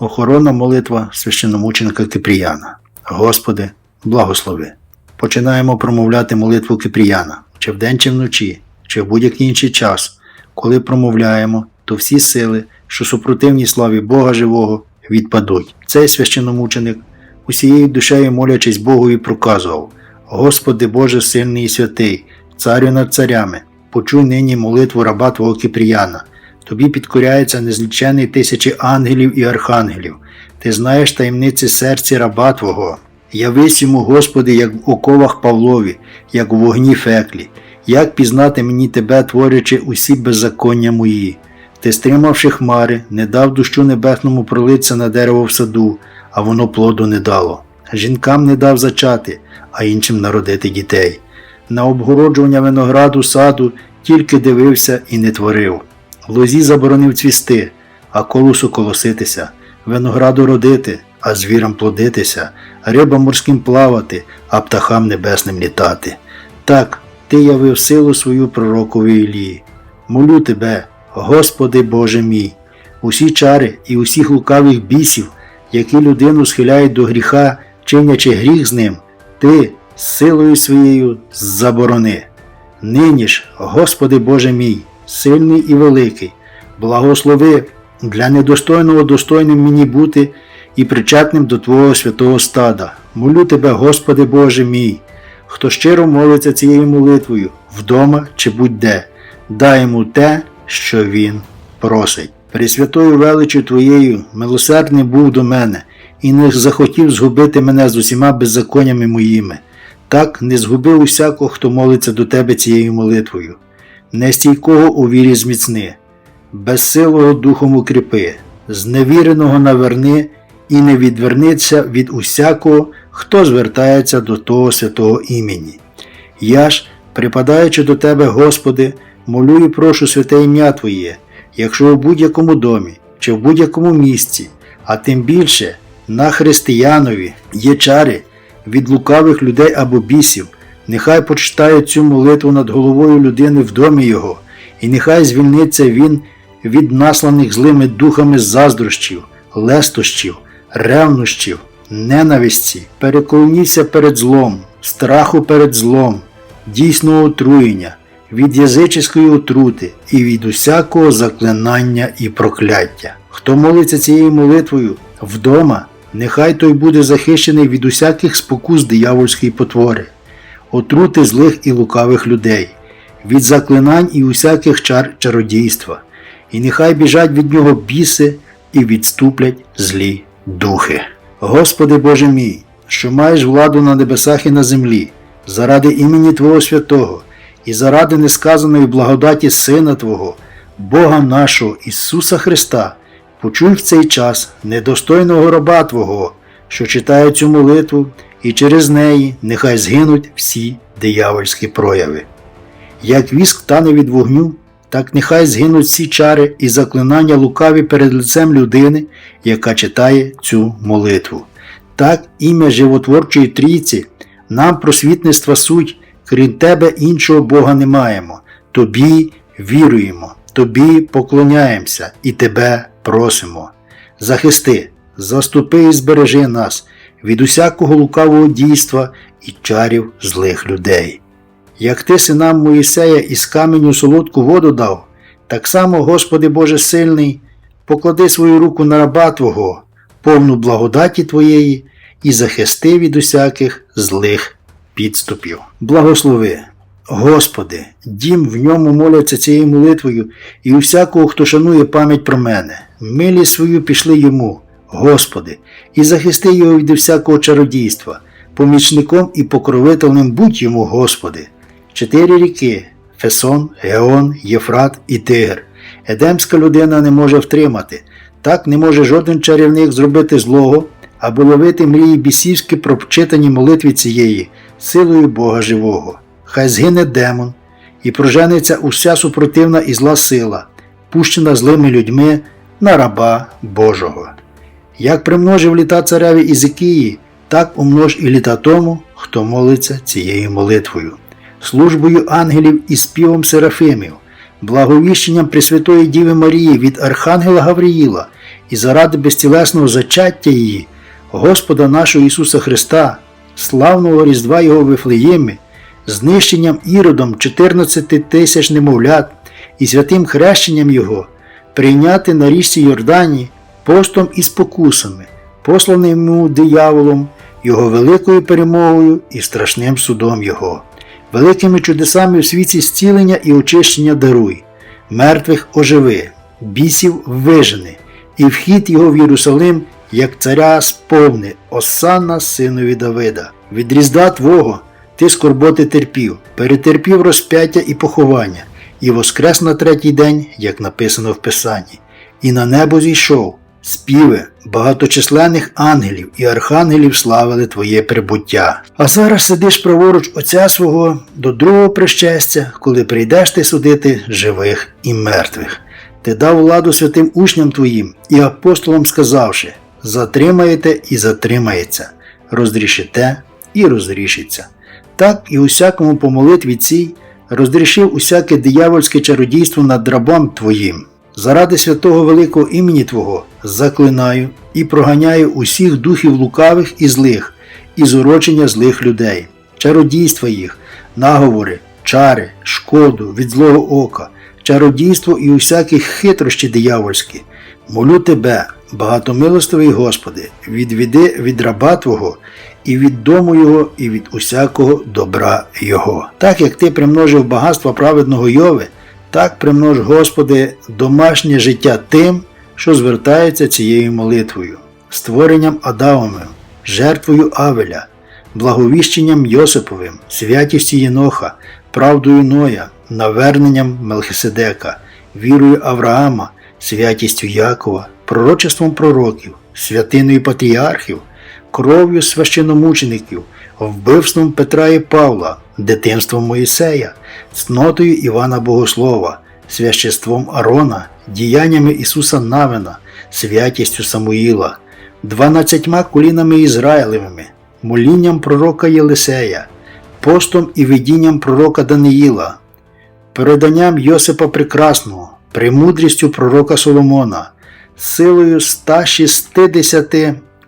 Охоронна молитва священномученика Кипріяна. Господи, благослови. Починаємо промовляти молитву Кипріяна, чи вдень, чи вночі, чи в будь-який інший час. Коли промовляємо, то всі сили, що супротивні славі Бога живого, відпадуть. Цей священомученик усією душею молячись Богові проказував: Господи Боже сильний і святий, царю над царями, почуй нині молитву раба Твого Кипріяна. Тобі підкоряється незлічений тисячі ангелів і архангелів. Ти знаєш таємниці серця раба Твого. Явись йому, Господи, як в оковах Павлові, як у вогні феклі, як пізнати мені Тебе, творячи усі беззаконня мої. Ти, стримавши хмари, не дав дощу небесному пролитися на дерево в саду, а воно плоду не дало. Жінкам не дав зачати, а іншим народити дітей. На обгороджування винограду саду тільки дивився і не творив. Лозі заборонив цвісти, а колосу колоситися, винограду родити, а звірам плодитися, рибам морським плавати, а птахам небесним літати. Так, ти явив силу свою пророкові Ілії. Молю тебе, Господи Боже мій, усі чари і усіх лукавих бісів, які людину схиляють до гріха, чинячи гріх з ним, ти силою своєю заборони. Нині ж, Господи Боже мій, сильний і великий, благослови для недостойного достойним мені бути і причетним до Твого святого стада. Молю Тебе, Господи Боже мій, хто щиро молиться цією молитвою, вдома чи будь-де, дай йому те, що він просить. Пресвятою величю Твоєю милосердний був до мене і не захотів згубити мене з усіма беззаконнями моїми. Так не згуби усякого, хто молиться до тебе цією молитвою, нестійкого у вірі зміцни, безсилого духом укріпи, зневіреного наверни і не відверниться від усякого, хто звертається до того святого імені. Я ж, припадаючи до Тебе, Господи, молю і прошу святе ім'я Твоє, якщо в будь-якому домі чи в будь-якому місці, а тим більше на християнові є чари від лукавих людей або бісів, нехай почитає цю молитву над головою людини в домі його, і нехай звільниться він від насланих злими духами заздрощів, лестощів, ревнощів, ненависті, переклоніться перед злом, страху перед злом, дійсного отруєння, від язичської отрути і від усякого заклинання і прокляття. Хто молиться цією молитвою вдома, нехай той буде захищений від усяких спокус диявольської потвори, отрути злих і лукавих людей, від заклинань і усяких чар чародійства, і нехай біжать від нього біси і відступлять злі духи. Господи Боже мій, що маєш владу на небесах і на землі, заради імені Твого святого і заради несказаної благодаті Сина Твого, Бога нашого Ісуса Христа, почуй в цей час недостойного раба Твого, що читає цю молитву, і через неї нехай згинуть всі диявольські прояви. Як віск тане від вогню, так нехай згинуть всі чари і заклинання лукаві перед лицем людини, яка читає цю молитву. Так ім'я животворчої трійці нам просвітництва суть, крім тебе іншого Бога не маємо. Тобі віруємо, тобі поклоняємося і тебе просимо. Захисти, заступи і збережи нас від усякого лукавого дійства і чарів злих людей. Як ти синам Моїсея із каменю солодку воду дав, так само, Господи Боже сильний, поклади свою руку на раба Твого, повну благодаті Твоєї, і захисти від усяких злих підступів. Благослови, Господи, дім в ньому моляться цією молитвою, і усякого, хто шанує пам'ять про мене. Милість свою пішли йому, Господи, і захисти його від всякого чародійства, помічником і покровителем будь йому, Господи. Чотири ріки Фесон, Геон, Єфрат і Тигр. Едемська людина не може втримати. Так не може жоден чарівник зробити злого або ловити мрії бісівські про вчитані молитві цієї, силою Бога живого. Хай згине демон, і проженеться уся супротивна і зла сила, пущена злими людьми на раба Божого. Як примножив літа цареві Ізикії, так умнож і літа тому, хто молиться цією молитвою, службою ангелів і співом серафимів, благовіщенням Пресвятої Діви Марії від Архангела Гавриїла і заради безтілесного зачаття її, Господа нашого Ісуса Христа, славного Різдва Його в Вифлеємі, знищенням іродом 14 тисяч немовлят і святим хрещенням Його, прийняти на річці Йордані постом і спокусами, посланим йому дияволом, Його великою перемогою і страшним судом Його, великими чудесами в світі зцілення і очищення даруй, мертвих оживи, бісів вижени, і вхід його в Єрусалим, як царя сповни, Осанна синові Давида. Від різдва Твого ти скорботи терпів, перетерпів розп'яття і поховання, і воскрес на третій день, як написано в Писанні, і на небо зійшов. Співи багаточисленних ангелів і архангелів славили Твоє прибуття. А зараз сидиш праворуч Отця свого до другого прищастя, коли прийдеш ти судити живих і мертвих. Ти дав владу святим учням Твоїм і апостолам сказавши: затримаєте і затримається, розрішите і розрішиться. Так і усякому по молитві цій розрішив усяке диявольське чародійство над рабом Твоїм. Заради святого великого імені Твого заклинаю і проганяю усіх духів лукавих і злих, і зурочення злих людей, чародійства їх, наговори, чари, шкоду від злого ока, чародійство і усякі хитрощі диявольські. Молю тебе, багатомилостивий Господи, відведи від раба Твого і від дому Його, і від усякого добра Його. Так як ти примножив багатство праведного Йови, так примнож, Господи, домашнє життя тим, що звертаються цією молитвою, створенням Адамовим, жертвою Авеля, благовіщенням Йосиповим, святістю Єноха, правдою Ноя, наверненням Мелхиседека, вірою Авраама, святістю Якова, пророчеством пророків, святиною патріархів, кров'ю священомучеників, вбивством Петра і Павла, дитинством Моїсея, цнотою Івана Богослова, свяществом Арона, діяннями Ісуса Навина, святістю Самуїла, дванадцятьма колінами Ізраїлевими, молінням пророка Єлисея, постом і видінням пророка Даниїла, переданням Йосипа Прекрасного, премудрістю пророка Соломона, силою 160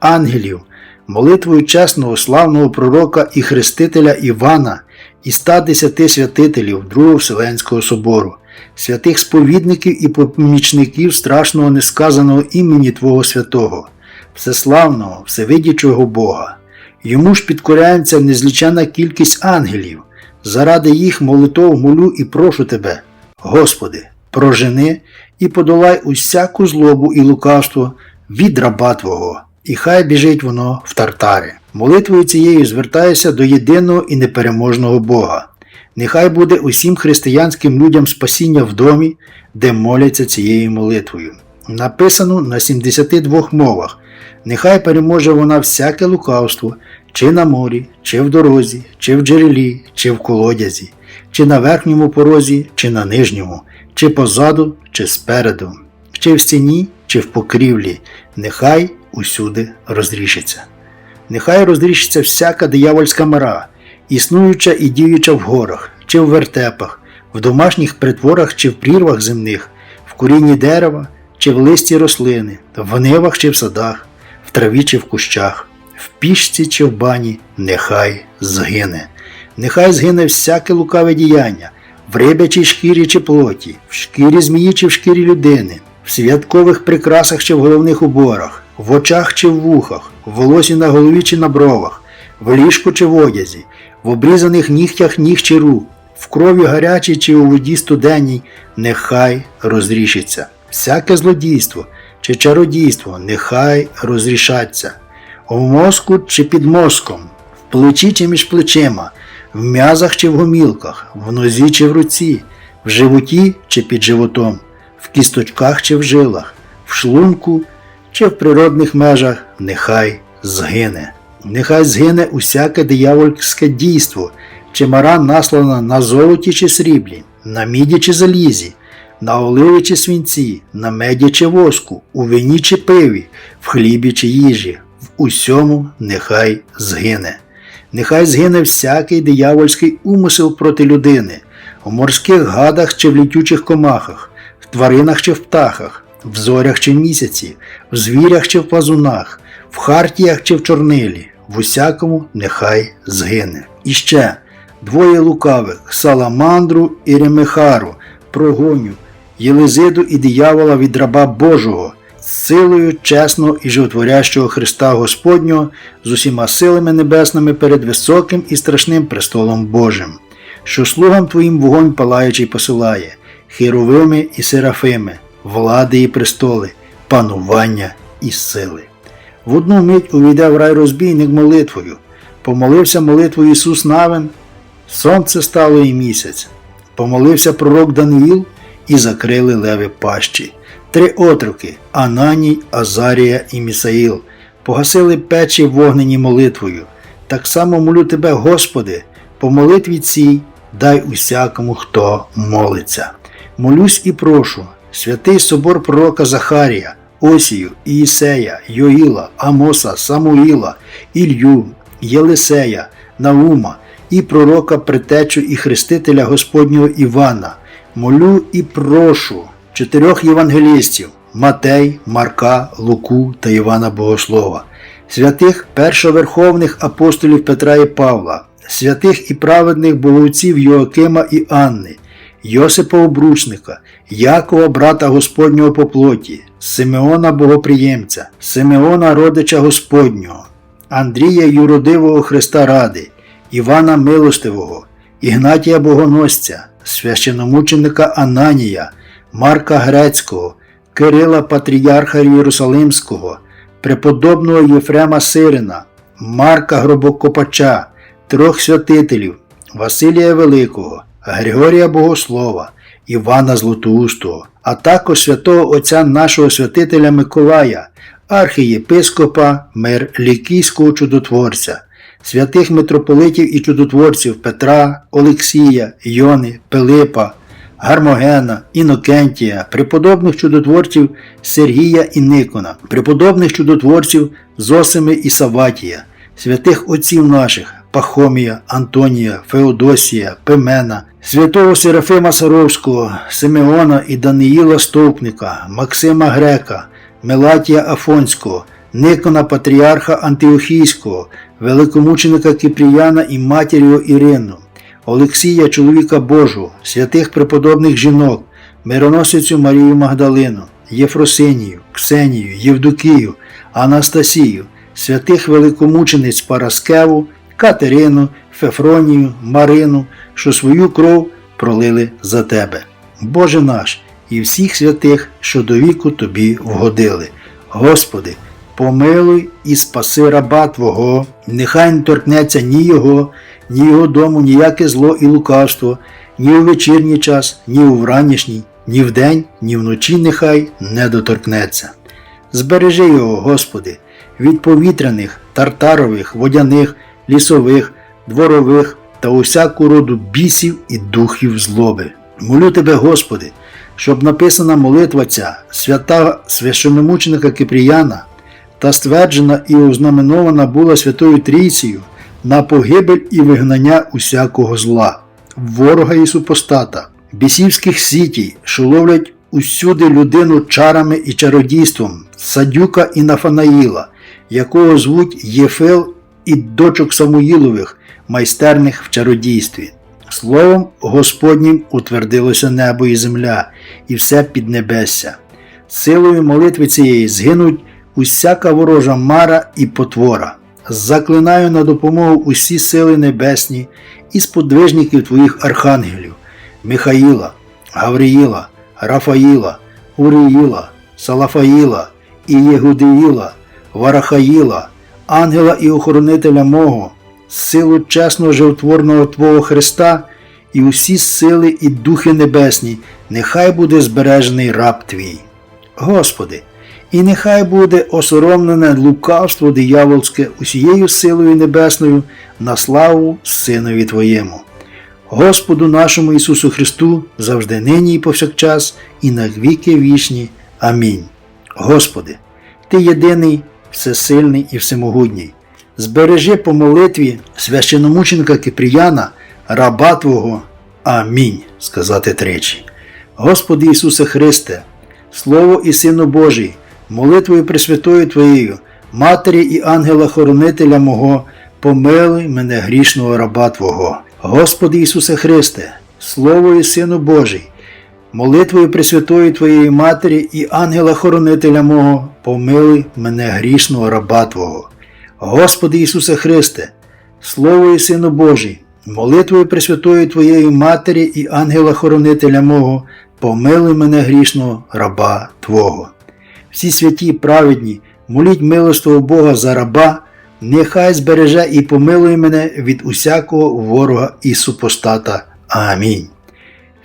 ангелів, молитвою чесного славного пророка і хрестителя Івана і 110 святителів Другого Вселенського собору, святих сповідників і помічників страшного несказаного імені Твого святого, всеславного, всевидячого Бога. Йому ж підкоряється незлічена кількість ангелів. Заради їх молитов молю і прошу тебе, Господи, прожени і подолай усяку злобу і лукавство від раба Твого, і хай біжить воно в тартари. Молитвою цією звертаюся до єдиного і непереможного Бога. Нехай буде усім християнським людям спасіння в домі, де моляться цією молитвою. Написано на 72 мовах. Нехай переможе вона всяке лукавство, чи на морі, чи в дорозі, чи в джерелі, чи в колодязі, чи на верхньому порозі, чи на нижньому, чи позаду, чи спереду, чи в стіні, чи в покрівлі, нехай усюди розрішиться. Нехай розрішиться всяка диявольська мара, існуюча і діюча в горах, чи в вертепах, в домашніх притворах чи в прірвах земних, в корінні дерева, чи в листі рослини, в нивах чи в садах, в траві чи в кущах, в пішці чи в бані, нехай згине. Нехай згине всяке лукаве діяння, в рибячій шкірі чи плоті, в шкірі змії чи в шкірі людини, в святкових прикрасах чи в головних уборах, в очах чи в вухах, в волосі на голові чи на бровах, в ліжку чи в одязі, в обрізаних нігтях ніг чи рук, в крові гарячій чи у воді студенній, нехай розрішиться. Всяке злодійство чи чародійство, нехай розрішаться. В мозку чи під мозком, в плечі чи між плечима, в м'язах чи в гомілках, в нозі чи в руці, в животі чи під животом, в кісточках чи в жилах, в шлунку чи в природних межах, нехай згине. Нехай згине усяке диявольське дійство, чи мара наслана на золоті чи сріблі, на міді чи залізі, на оливі чи свинці, на меді чи воску, у вині чи пиві, в хлібі чи їжі, в усьому нехай згине. Нехай згине всякий диявольський умисел проти людини, у морських гадах чи в літючих комахах, в тваринах чи в птахах, в зорях чи місяці, в звірях чи в плазунах, в хартіях чи в чорнилі, в усякому нехай згине. І ще двоє лукавих Саламандру і Ремехару прогоню, Єлизиду і диявола від раба Божого, силою чесного і животворящого Христа Господнього з усіма силами небесними перед високим і страшним престолом Божим, що слугам твоїм вогонь палаючий посилає, херовими і серафими, влади і престоли, панування і сили. В одну мить увійде в рай розбійник молитвою, помолився молитвою Ісус Навин, сонце стало і місяць, помолився пророк Даниїл і закрили леви пащі. Три отроки Ананій, Азарія і Місаїл погасили печі вогнені молитвою. Так само молю тебе, Господи, по молитві цій дай усякому, хто молиться. Молюсь і прошу, святий собор пророка Захарія, Осію, Іїсея, Йоїла, Амоса, Самуїла, Ілью, Єлисея, Наума і пророка Притечу і Хрестителя Господнього Івана. Молю і прошу чотирьох євангелістів Матей, Марка, Луку та Івана Богослова, святих першоверховних апостолів Петра і Павла, святих і праведних богоців Йоакима і Анни, Йосипа Обручника, Якова, брата Господнього по плоті, Симеона Богоприємця, Симеона Родича Господнього, Андрія Юродивого Христа Ради, Івана Милостивого, Ігнатія Богоносця, священомученика Ананія, Марка Грецького, Кирила Патріарха Єрусалимського, преподобного Єфрема Сирина, Марка Гробокопача, трьох святителів Василія Великого, Григорія Богослова, Івана Златоустого, а також святого Отця нашого святителя Миколая, архієпископа Мерлікійського чудотворця, святих митрополитів і чудотворців Петра, Олексія, Йони, Пилипа, Гармогена, Інокентія, преподобних чудотворців Сергія і Никона, преподобних чудотворців Зосими і Саватія, святих отців наших Пахомія, Антонія, Феодосія, Пимена, святого Серафима Саровського, Симеона і Даниїла Стовпника, Максима Грека, Мелатія Афонського, Никона Патріарха Антиохійського, великомученика Кипріяна і матір його Ірину, Олексія, чоловіка Божого, святих преподобних жінок, мироносицю Марію Магдалину, Єфросинію, Ксенію, Євдокію, Анастасію, святих великомучениць Параскеву, Катерину, Фефронію, Марину, що свою кров пролили за тебе. Боже наш, і всіх святих, що до віку тобі вгодили. Господи, помилуй і спаси раба Твого, нехай не торкнеться ні його, ні його дому ніяке зло і лукавство, ні у вечірній час, ні у вранішній, ні вдень, ні вночі нехай не доторкнеться. Збережи його, Господи, від повітряних, тартарових, водяних, лісових, дворових та усяку роду бісів і духів злоби. Молю тебе, Господи, щоб написана молитва ця, свята священномученика Кипріяна, та стверджена і ознаменована була Святою Трійцею на погибель і вигнання усякого зла, ворога і супостата, бісівських сітій, що ловлять усюди людину чарами і чародійством, Садюка і Нафанаїла, якого звуть Єфел і дочок Самуїлових, майстерних в чародійстві. Словом Господнім утвердилося небо і земля, і все піднебесся. Силою молитви цієї згинуть усяка ворожа мара і потвора. Заклинаю на допомогу усі сили небесні і сподвижників твоїх архангелів Михаїла, Гавриїла, Рафаїла, Уріїла, Салафаїла, Ієгудиїла, Варахаїла, ангела і охоронителя мого, силу чесного животворного Твого Христа і усі сили і духи небесні, нехай буде збережений раб Твій. Господи, і нехай буде осоромлене лукавство диявольське усією силою небесною на славу Синові Твоєму. Господу нашому Ісусу Христу завжди нині і повсякчас, і на віки вічні. Амінь. Господи, Ти єдиний, всесильний і всемогутній. Збережи по молитві священомученика Кипріяна, раба Твого. Амінь. Сказати тричі. Господи Ісусе Христе, Слово і Сину Божий, молитвою Пресвятою Твоєю, Матері і ангела-хоронителя мого, помилуй мене грішного раба Твого. Господи Ісусе Христе, Слово і Сину Божий, молитвою Пресвятої Твоєї Матері і ангела-хоронителя мого, помилуй мене грішного раба Твого. Господи Ісусе Христе, Слово і Сину Божий, молитвою Пресвятої Твоєї Матері і ангела-хоронителя мого, помилуй мене грішного раба Твого. Всі святі праведні, моліть милостивого Бога за раба, нехай збереже і помилує мене від усякого ворога і супостата. Амінь.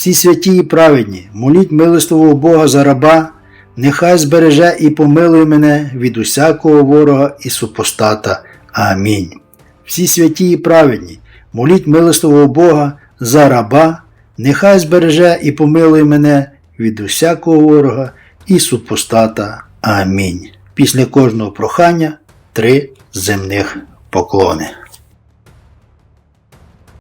Всі святі і праведні, моліть милостивого Бога за раба, нехай збереже і помилує мене від усякого ворога і супостата. Амінь. Всі святі і праведні, моліть милостивого Бога за раба, нехай збереже і помилує мене від усякого ворога і супостата. Амінь. Після кожного прохання три земних поклони.